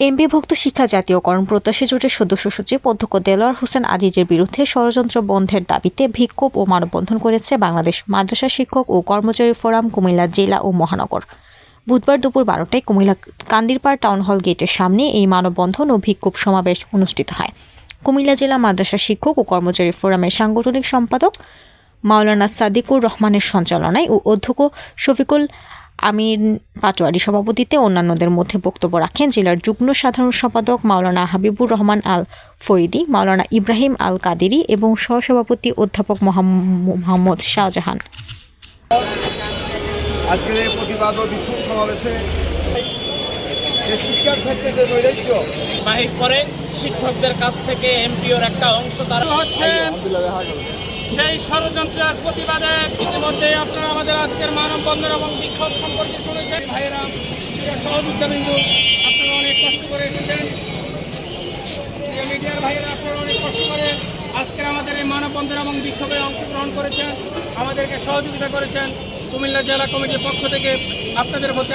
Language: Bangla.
এমপিভুক্ত শিক্ষা জাতীয়করণ প্রত্যাশী জোটের সদস্য সচিব অধ্যক্ষ দেলোয়ার হোসেন আজিজের বিরুদ্ধে ষড়যন্ত্র বন্ধের দাবিতে বিক্ষোভ ও মানববন্ধন করেছে বাংলাদেশ মাদ্রাসা শিক্ষক ও কর্মচারী ফোরাম কুমিল্লা জেলা ও মহানগর। বুধবার দুপুর বারোটায় কুমিল্লা কান্দিরপাড় টাউন হল গেটের সামনে এই মানববন্ধন ও বিক্ষোভ সমাবেশ অনুষ্ঠিত হয়। কুমিল্লা জেলা মাদ্রাসা শিক্ষক ও কর্মচারী ফোরামের সাংগঠনিক সম্পাদক মাওলানা সাদিকুর রহমানের সঞ্চালনায় ও অধ্যক্ষ শফিকুল আমিন পাটোয়ারি সভাপতিতে অন্যান্যদের মধ্যে বক্তব্য রাখেন জেলার যুগ্ম সাধারণ সম্পাদক মাওলানা হাবিবুর রহমান আল ফরিদি মাওলানা ইব্রাহিম আল কাদেরি এবং সহসভাপতি অধ্যাপক মোহাম্মদ শাহজাহান। আজকের এই প্রতিবাদ ও বিক্ষোভ সমাবেশে যে শিক্ষার ক্ষেত্রে যে নৈরাজ্য বাহির করে শিক্ষকদের কাছ থেকে এমপিওর একটা অংশ তারা হচ্ছে সেই ষড়যন্ত্রের প্রতিবাদে ইতিমধ্যে আপনারা আমাদের আজকের মানববন্ধন এবং বিক্ষোভ সম্পর্কে শুনেছেন। ভাইয়েরা সহযোগিতা সহযোগিতাবিন্দু আপনারা অনেক কষ্ট করে এসেছেন। মিডিয়ার ভাইয়েরা, আপনারা অনেক কষ্ট করে আজকের আমাদের এই মানববন্ধন এবং বিক্ষোভে অংশগ্রহণ করেছেন। আমাদেরকে সহযোগিতা করেছেন। কুমিল্লা জেলা কমিটির পক্ষ থেকে আপনাদের প্রতি